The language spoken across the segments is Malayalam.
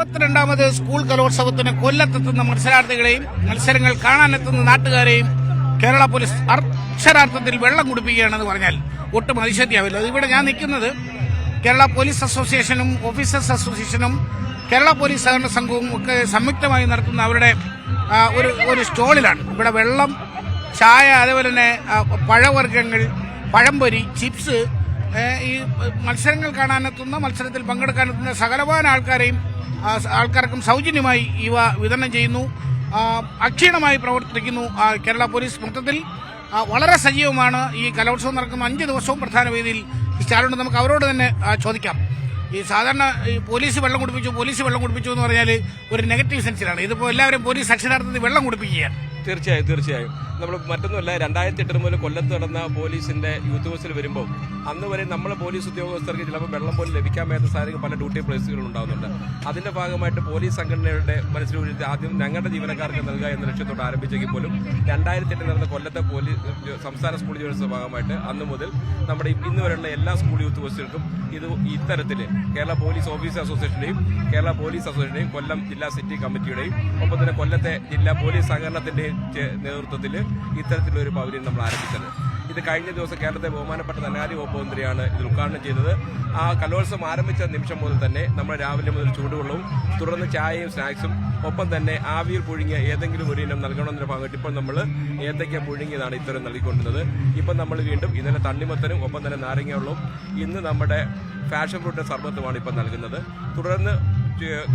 അറുപത്തിരണ്ടാമത് സ്കൂൾ കലോത്സവത്തിന് കൊല്ലത്തെത്തുന്ന മത്സരാർത്ഥികളെയും മത്സരങ്ങൾ കാണാനെത്തുന്ന നാട്ടുകാരെയും കേരള പോലീസ് അക്ഷരാർത്ഥത്തിൽ വെള്ളം കുടിപ്പിക്കുകയാണെന്ന് പറഞ്ഞാൽ ഒട്ടും അതിശക്തിയാവില്ല ഇവിടെ ഞാൻ നിൽക്കുന്നത് കേരള പോലീസ് അസോസിയേഷനും ഓഫീസേഴ്സ് അസോസിയേഷനും കേരള പോലീസ് സഹകരണ സംഘവും ഒക്കെ സംയുക്തമായി നടത്തുന്ന അവരുടെ ഒരു ഒരു സ്റ്റോളിലാണ്. ഇവിടെ വെള്ളം ചായ അതേപോലെ തന്നെ പഴവർഗങ്ങൾ പഴംപൊരി ചിപ്സ് ഈ മത്സരങ്ങൾ കാണാനെത്തുന്ന മത്സരത്തിൽ പങ്കെടുക്കാനെത്തുന്ന സകലവാന ആൾക്കാരെയും ആൾക്കാർക്കും സൗജന്യമായി ഇവ വിതരണം ചെയ്യുന്നു. അക്ഷീണമായി പ്രവർത്തിക്കുന്നു കേരള പോലീസ് മൊത്തത്തിൽ. വളരെ സജീവമാണ് ഈ കലോത്സവം നടക്കുന്ന അഞ്ച് ദിവസവും പ്രധാന വേദിയിൽ സ്റ്റാലുണ്ട് നമുക്ക് അവരോട് തന്നെ ചോദിക്കാം. ഈ സാധാരണ ഈ പോലീസ് വെള്ളം കുടിപ്പിച്ചു പോലീസ് വെള്ളം കുടിപ്പിച്ചു എന്ന് പറഞ്ഞാൽ ഒരു നെഗറ്റീവ് സെൻസിലാണ്. ഇതിപ്പോൾ എല്ലാവരും പോലീസ് അക്ഷരാർത്ഥത്തിൽ വെള്ളം കുടിപ്പിക്കുകയാണ്. തീർച്ചയായും തീർച്ചയായും. നമ്മൾ മറ്റൊന്നുമല്ല രണ്ടായിരത്തി എട്ട് മുതൽ കൊല്ലത്ത് നടന്ന പോലീസിന്റെ യൂത്ത് ബസ്സിൽ വരുമ്പോൾ അന്ന് വരെ നമ്മൾ പോലീസ് ഉദ്യോഗസ്ഥർക്ക് ചിലപ്പോൾ വെള്ളം പോലും ലഭിക്കാൻ മേത്ത സാഹചര്യം പല ഡ്യൂട്ടി പ്ലേസുകൾ ഉണ്ടാകുന്നുണ്ട് അതിന്റെ ഭാഗമായിട്ട് പോലീസ് സംഘടനയുടെ മനസ്സിലൊഴിച്ച് ആദ്യം ഞങ്ങളുടെ ജീവനക്കാർക്ക് നൽകുക എന്ന ലക്ഷ്യത്തോട് ആരംഭിച്ചെങ്കിൽ പോലും രണ്ടായിരത്തി എട്ടിൽ നടന്ന കൊല്ലത്തെ പോലീസ് സംസ്ഥാന സ്കൂൾ യൂണിവേഴ്സിറ്റി ഭാഗമായിട്ട് അന്ന് മുതൽ നമ്മുടെ ഇന്ന് വരെയുള്ള എല്ലാ സ്കൂൾ യൂത്ത് ബസ്സുകൾക്കും ഇത് ഇത്തരത്തിൽ കേരള പോലീസ് ഓഫീസർ അസോസിയേഷന്റെയും കേരള പോലീസ് അസോസിയേഷന്റെയും കൊല്ലം ജില്ലാ സിറ്റി കമ്മിറ്റിയുടെയും ഒപ്പം തന്നെ കൊല്ലത്തെ ജില്ലാ പോലീസ് സഹകരണത്തിന്റെയും ചെ- നേതൃത്വത്തിൽ ഇത്തരത്തിലൊരു പൗര്യം നമ്മൾ ആരംഭിച്ചത്. ഇത് കഴിഞ്ഞ ദിവസം കേരളത്തെ ബഹുമാനപ്പെട്ട ധനകാര്യ വകുപ്പ് മന്ത്രിയാണ് ഇത് ഉദ്ഘാടനം ചെയ്തത്. ആ കലോത്സവം ആരംഭിച്ച നിമിഷം മുതൽ തന്നെ നമ്മൾ രാവിലെ മുതൽ ചൂടുവെള്ളവും തുടർന്ന് ചായയും സ്നാക്സും ഒപ്പം തന്നെ ആവിയിൽ പുഴുങ്ങിയ ഏതെങ്കിലും ഒരു ഇനം നൽകണമെന്നൊരു ഭാഗമായിട്ട് ഇപ്പോൾ നമ്മൾ ഏത്തയ്ക്ക പുഴുങ്ങിയതാണ് ഇത്തരം നൽകിക്കൊണ്ടിരുന്നത്. ഇപ്പം നമ്മൾ വീണ്ടും ഇന്നലെ തണ്ണിമത്തനും ഒപ്പം തന്നെ നാരങ്ങ വെള്ളവും ഇന്ന് നമ്മുടെ ഫാഷൻ ഫ്രൂട്ട് സർബത്തുമാണ് ഇപ്പം നൽകുന്നത്. തുടർന്ന്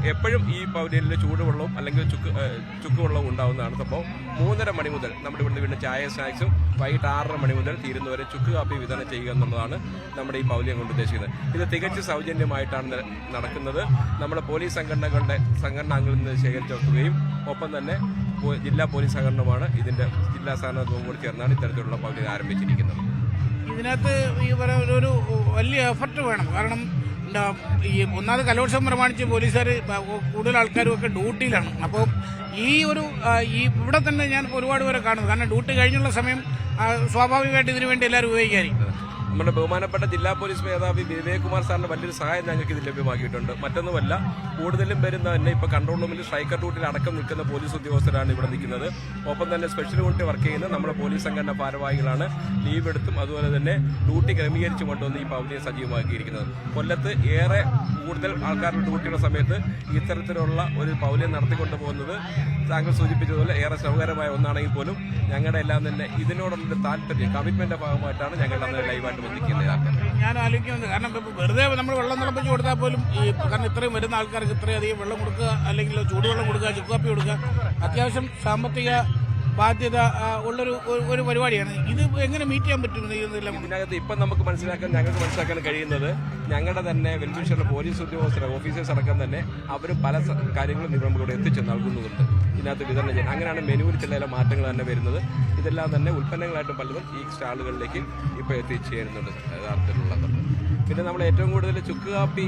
എപ്പോഴും ഈ പൗരയിൽ ചൂടുവെള്ളവും അല്ലെങ്കിൽ ചുക്ക് ചുക്ക് ചുക്കുവെള്ളവും ഉണ്ടാവുന്നതാണ് അപ്പോൾ മൂന്നര മണി മുതൽ നമ്മുടെ ഇവിടുന്ന് വീണ്ടും ചായ സ്നാക്സും വൈകിട്ട് ആറര മണി മുതൽ തീരുന്നവരെ ചുക്ക് കാപ്പി വിതരണം ചെയ്യുക എന്നുള്ളതാണ് നമ്മുടെ ഈ പൗലിയം കൊണ്ട് ഉദ്ദേശിക്കുന്നത്. ഇത് തികച്ചും സൗജന്യമായിട്ടാണ് നടക്കുന്നത്. നമ്മുടെ പോലീസ് സംഘടനകളുടെ സംഘടനാംഗങ്ങളിൽ നിന്ന് ശേഖരിച്ച തുകയും ഒപ്പം തന്നെ ജില്ലാ പോലീസ് സംഘടനമാണ് ഇതിന്റെ ജില്ലാ സ്ഥാനത്തും കൂടി ചേർന്നാണ് ഇത്തരത്തിലുള്ള പൗലിയം ആരംഭിച്ചിരിക്കുന്നത്. ഇതിനകത്ത് ഈ പറയുന്ന ഒരു- വലിയ എഫർട്ട് വേണം. കാരണം ഈ ഒന്നാമത് കലോത്സവം പ്രമാണിച്ച് പോലീസുകാർ കൂടുതൽ ആൾക്കാരും ഒക്കെ ഡ്യൂട്ടിയിലാണ്. അപ്പോൾ ഈ ഒരു ഈ ഇവിടെ തന്നെ ഞാൻ ഒരുപാട് പേരെ കാണുന്നത്. കാരണം ഡ്യൂട്ടി കഴിഞ്ഞുള്ള സമയം സ്വാഭാവികമായിട്ട് ഇതിനു വേണ്ടി എല്ലാവരും ഉപയോഗിക്കായിരിക്കും നമ്മുടെ ബഹുമാനപ്പെട്ട ജില്ലാ പോലീസ് മേധാവി വിവേക് കുമാർ സാറിന്റെ വലിയൊരു സഹായം ഞങ്ങൾക്ക് ഇത് ലഭ്യമാക്കിയിട്ടുണ്ട്. മറ്റൊന്നുമല്ല കൂടുതലും വരുന്ന തന്നെ ഇപ്പൊ കൺട്രോൾ റൂമിൽ സ്ട്രൈക്കർ ഡ്യൂട്ടിയിൽ അടക്കം നിൽക്കുന്ന പോലീസ് ഉദ്യോഗസ്ഥരാണ് ഇവിടെ നിൽക്കുന്നത്. ഒപ്പം തന്നെ സ്പെഷ്യൽ യൂണിറ്റ് വർക്ക് ചെയ്യുന്ന നമ്മുടെ പോലീസ് സംഘടന ഭാരവാഹികളാണ് ലീവ് എടുത്തും അതുപോലെ തന്നെ ഡ്യൂട്ടി ക്രമീകരിച്ചു കൊണ്ടുവന്ന് ഈ പൗലിയെ സജീവമാക്കിയിരിക്കുന്നത്. കൊല്ലത്ത് ഏറെ കൂടുതൽ ആൾക്കാരുടെ ഡ്യൂട്ടിയുള്ള സമയത്ത് ഇത്തരത്തിലുള്ള ഒരു പൗല്യം നടത്തിക്കൊണ്ടു പോകുന്നത് താങ്കൾ സൂചിപ്പിച്ചതുപോലെ ഏറെ ശ്രമകരമായ ഒന്നാണെങ്കിൽ പോലും ഞങ്ങളുടെ എല്ലാം തന്നെ ഇതിനോടുള്ള താല്പര്യം കമ്മിറ്റ്മെന്റ് ഭാഗമായിട്ടാണ് ഞങ്ങളുടെ അന്ന് ലൈവായിട്ട് ബന്ധിക്കുന്നത് ഞാൻ ആലോചിക്കുന്നത് കാരണം വെറുതെ നമ്മൾ വെള്ളം തിളപ്പിച്ച് കൊടുത്താൽ പോലും ഈ കാരണം ഇത്രയും വരുന്ന ആൾക്കാർക്ക് ഇത്രയും അധികം വെള്ളം കൊടുക്കുക അല്ലെങ്കിൽ ചൂടുവെള്ളം കൊടുക്കുക ചുക്കാപ്പി കൊടുക്കുക അത്യാവശ്യം സാമ്പത്തിക ബാധ്യത ഉള്ളൊരു ഒരു- പരിപാടിയാണ്. ഇത് എങ്ങനെ മീറ്റ് ചെയ്യാൻ പറ്റും ഇതിനകത്ത് ഇപ്പം നമുക്ക് മനസ്സിലാക്കാൻ ഞങ്ങൾക്ക് മനസ്സിലാക്കാൻ കഴിയുന്നത് ഞങ്ങളുടെ തന്നെ വെൽഫെയർ പോലീസ് ഉദ്യോഗസ്ഥരെ ഓഫീസേഴ്സ് അടക്കം തന്നെ അവർ പല കാര്യങ്ങളും ഇവിടെ എത്തിച്ചു നൽകുന്നുണ്ട് ഇതിനകത്ത് വിതരണം ചെയ്യുന്നത് അങ്ങനെയാണ് മെനുവിൽ ചില ചില മാറ്റങ്ങൾ തന്നെ വരുന്നത്. ഇതെല്ലാം തന്നെ ഉൽപ്പന്നങ്ങളായിട്ടും പലതും ഈ സ്റ്റാളുകളിലേക്ക് ഇപ്പോൾ എത്തിച്ചേരുന്നുണ്ട് യഥാർത്ഥത്തിലുള്ളത്. പിന്നെ നമ്മൾ ഏറ്റവും കൂടുതൽ ചുക്ക് കാപ്പി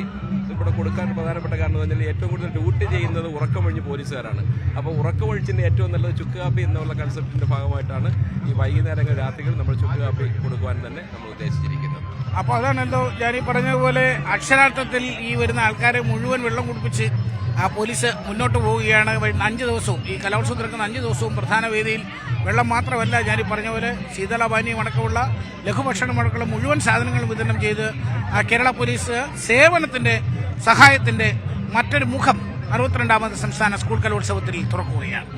ഇവിടെ കൊടുക്കാൻ പ്രധാനപ്പെട്ട കാരണം എന്ന് പറഞ്ഞാൽ ഏറ്റവും കൂടുതൽ ഡ്യൂട്ടി ചെയ്യുന്നത് ഉറക്കമൊഴിഞ്ഞ് പോലീസുകാരാണ്. അപ്പോൾ ഉറക്കമൊഴിച്ചിന്റെ ഏറ്റവും നല്ലത് ചുക്ക് കാപ്പി എന്നുള്ള കൺസെപ്റ്റിന്റെ ഭാഗമായിട്ടാണ് ഈ വൈകുന്നേരങ്ങൾ രാത്രികൾ നമ്മൾ ചുക്ക് കാപ്പി കൊടുക്കുവാൻ തന്നെ നമ്മൾ ഉദ്ദേശിച്ചിരിക്കുന്നത്. അപ്പോൾ അതാണല്ലോ ഞാൻ ഈ പറഞ്ഞതുപോലെ അക്ഷരാർത്ഥത്തിൽ ഈ വരുന്ന ആൾക്കാരെ മുഴുവൻ വെള്ളം കുടിപ്പിച്ച് ആ പോലീസ് മുന്നോട്ട് പോവുകയാണ്. അഞ്ച് ദിവസവും ഈ കലോത്സവം നടക്കുന്ന അഞ്ച് ദിവസവും പ്രധാന വേദിയിൽ വെള്ളം മാത്രമല്ല ഞാനീ പറഞ്ഞ പോലെ ശീതളപാനീയം അടക്കമുള്ള ലഘുഭക്ഷണം അടക്കമുള്ള മുഴുവൻ സാധനങ്ങളും വിതരണം ചെയ്ത് ആ കേരള പോലീസ് സേവനത്തിന്റെ സഹായത്തിന്റെ മറ്റൊരു മുഖം അറുപത്തിരണ്ടാമത് സംസ്ഥാന സ്കൂൾ കലോത്സവത്തിൽ തുറക്കുകയാണ്.